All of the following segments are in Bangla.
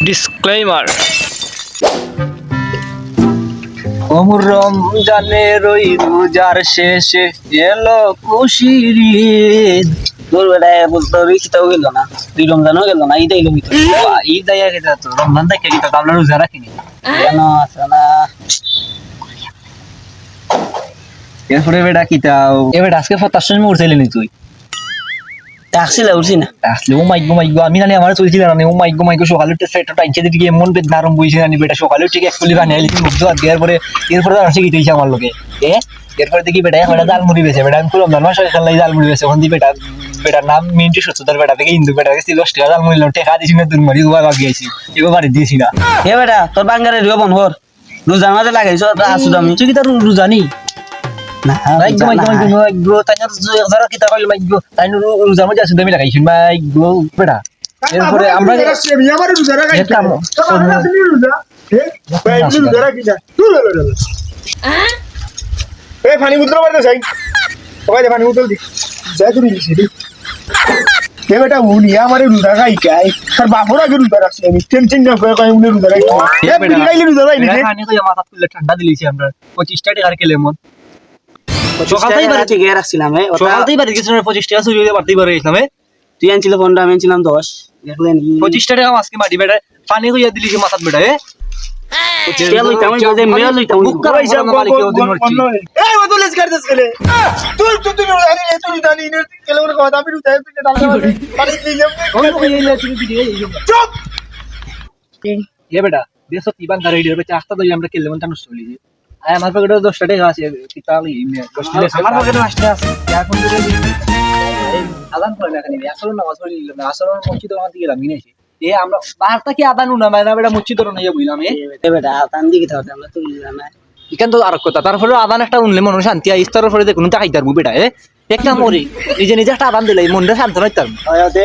ডিসক্লেইমার অমরম জানের ওই রোজার শেষে এলো খুশির ঈদ। তোর বেটায় বলতো রিক্সাও গেল না। তুই রমজানও গেল না ঈদ আইলো ভিতরে ঈদ আইয়া গেছে তো রমজান দেখে কি তো আমরা রোজা রাখিনি। কেন আছে না? এরপরে বেটা কি তাও এ বেটা আজকে ফতার সময় উঠছিলি নি তুই? আসছিল উঠছি না। আসলে ও মাইগো মাইগো আমি জানি আমার চলছিল না ও সকালে সেটা টাইছে দিকে এমন বেদ নারম বইছে জানি বেটা সকালে উঠে এক ফুলি বানিয়ে লিখি মুখ ধোয়া দেওয়ার পরে এরপরে আর শিখি তুইছে আমার লোকে এ? এরপরে দেখি বেটা বেটা জাল মুড়ি বেছে বেটা আমি খুললাম না মাস খেলাই জাল মুড়ি বেছে ওখান বেটা বেটার নাম মিন্টু সত্যতার বেটা থেকে হিন্দু বেটা গেছি দশ টাকা জাল মুড়ি টেকা দিছি না দুন মারি দুয়া গিয়েছি এবার বাড়ি দিয়েছি না। এ বেটা তোর বাঙ্গারে রিও বন হর রোজার মাঝে লাগাইছ আসু আমি। তুই কি তার রুজানি না মাইগো মাইগো মাইগো মাইগো তাই যারা কি তার মাইগো তাই রুজার মধ্যে আছে আমি লাগাইছি মাইগো বেটা এরপরে আমরা আমার রোজা রাখাই একটা তুমি রোজা ভাই তুমি রোজা রাখি না এই পানি বুতল মারতে চাই ওই পানি বুতল দি যাই তুমি দিছি দি বেটা উনি আমার রোজা খাই খাই আর বাপর আগে রোজা রাখছি আমি টেনশন না করে কই উনি রোজা রাখি এ বিড়ি খাইলে রোজা রাখি না খানি তো মাথা তুলে ঠান্ডা দিলেছি আমরা পঁচিশ টাকা আর কেলে মন সকালতেই বাড়ি ঠিক রাখছিলাম এ ওটা বাড়ি গেছিলাম পঁচিশ টাকা চুরি হয়ে বাড়তেই বাড়ি গেছিলাম তুই আনছিল পনেরো আমি আনছিলাম দশ পঁচিশ টাকা আজকে মাটি বেটা পানি কইয়া দিলিছি মাথাত বেটা দেশ দাঁড়িয়ে আমরা কেলে মন আমার পকেটে দশটা টাকা আছে তাহলে আমার পকেটে আসতে আছে। এখন আদান করে না খালি আসলে নামাজ পড়ে নিলাম না আসলে মসজিদ গেলাম কিনেছি এ আমরা আদান উনা মানে বেটা মসজিদ না ইয়ে বুঝলাম এ? বেটা তান দিকে থাকতে আমরা তুই জানা এখান তো আর কথা তারপরে আদান একটা উনলে মনে শান্তি আই ইস্তারের পরে দেখুন তাকাই তারবো বেটা এ? একটা মরি নিজে নিজে একটা আদান দিলে মনটা শান্ত নয় তার দে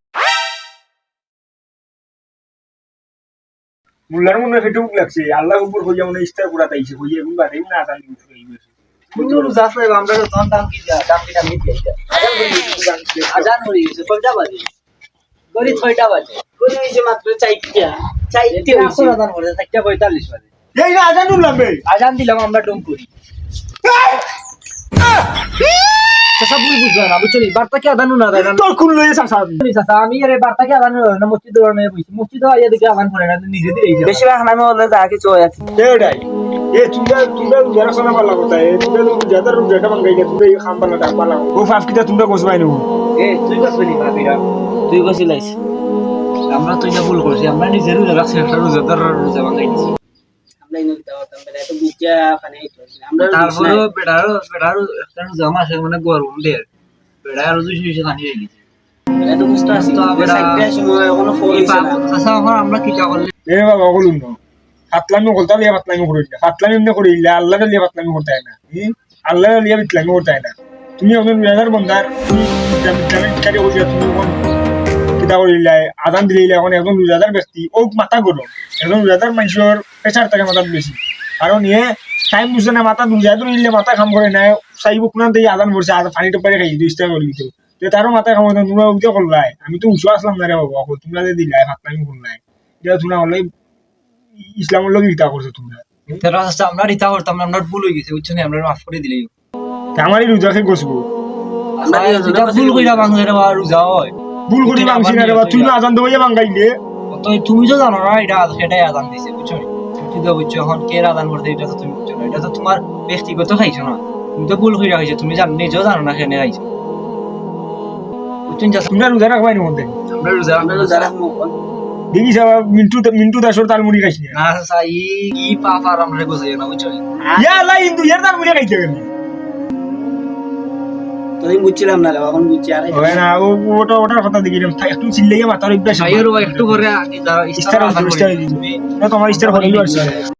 মুল্লার মনে ফেটুক লাগছে। আল্লাহ উপর হইয়া মনে ইস্তার পুরা তাইছে হইয়া এখন বাদে না আমরা তো তখন দাম কি দাম কি আজান হয়ে গেছে কয়টা বাজে? গড়ি ছয়টা বাজে। কোন হইছে মাত্র চাইটা চাইতে আসর আজান করে চারটা পঁয়তাল্লিশ বাজে। এই না আজান বে। আজান দিলাম আমরা ডুম করি। সব বুঝ বুঝবে না বুঝছ বার্তা কি আদান না দেয় না। তোর খুন লইয়ে সাসাব চাচা আমি আরে বার্তা কি আদান না মসজিদ দৌড়ানো বুঝছি মসজিদ আইয়া দেখে আদান করে না নিজে দিয়ে বেশিরভাগ আমি বললে যা কিছু হয়ে আছে এটাই এ তুমরা তুমরা যারা শোনা পালা কথা এ তুমরা তো যাদার রূপ যেটা মাঙ্গাই গে তুমরা খাম পালা ডাক পালা ও ফাফ কিটা তুমরা গোসবাই নো? এ তুই বসবি ভাবিরা তুই কছিলাইস আমরা তো এটা ভুল করছি আমরা নিজের রোজা রাখছি একটা রোজাদার রোজা ভাঙাই একটা মানে গরম খানি হয়ে গেছে আমরা আচ্ছা কি এ বাবা বলুন না হাতলামি করতে লিয়া হাতলামি করে দিলা। হাতলামি এমনি করে দিলা আল্লাহ লিয়া হাতলামি করতে হয় না। হুম? আল্লাহ লিয়া বিতলামি করতে হয় না। তুমি এখন তুমি তুমি কিতা করিলা আদান দিলে এখন একজন রোজাদার ব্যক্তি ও মাথা গরম। একজন রোজাদার মানুষের প্রেশার থাকে মাথার বেশি কারণ এ টাইম বুঝছে না মাথা রোজাদার নিলে মাথা কাম করে না চাইব কোনান দিয়ে আদান করছে আর পানি টপারে খাই দুই টাকা করে দিত তে তারও মাথা কাম করে তোমরা উঠে করলাই আমি তো উঁচু আসলাম না রে বাবা অকল তোমরা যে দিলাই হাতলামি করলাই এটা তোমরা হলে ইসলামের লোক ইতা করছ তোমরা। তারা আমরা রিতা করতাম আমরা ভুল হয়ে গেছে বুঝছ না আমরা মাফ করে দিলেই তা আমারই রোজাকে যেটা ভুল কইরা বাংলা রোজা হয়। ভুল করি মাংসি না রে বা তুই না আজান দেবো বাঙ্গাইলে তো তুমি তো জানো না এটা সেটাই আদান দিছে বুঝছ? তুমি তো বুঝছ এখন কে আদান করতে এটা তো তুমি বুঝছ না। এটা তো তোমার ব্যক্তিগত খাইছো না। তুমি তো ভুল কইরা খাইছো তুমি জানো নিজেও জানো না কেন খাইছো। বুঝছ নি? তোমরা রোজা রাখবাই না মধ্যে আমরা রোজা আমরা তো যারা দেখি সাবা মিন্টু মিন্টু দাসর তালমুড়ি খাইছি। না না সাই কি পাপ আর আমরা গোছাই না বুঝছ? ইয়া হিন্দু ইয়ার তালমুড়ি খাইছে। কেন বুঝছিলাম না রে, এখন বুঝছি। আরে হয় না ওটা ওটার কথা দেখিলাম। একটু চিল্লাইয়া মাথার অভ্যাস ভাইয়ের একটু করে ইস্তার ইস্তার তোমার ইস্তার হয়ে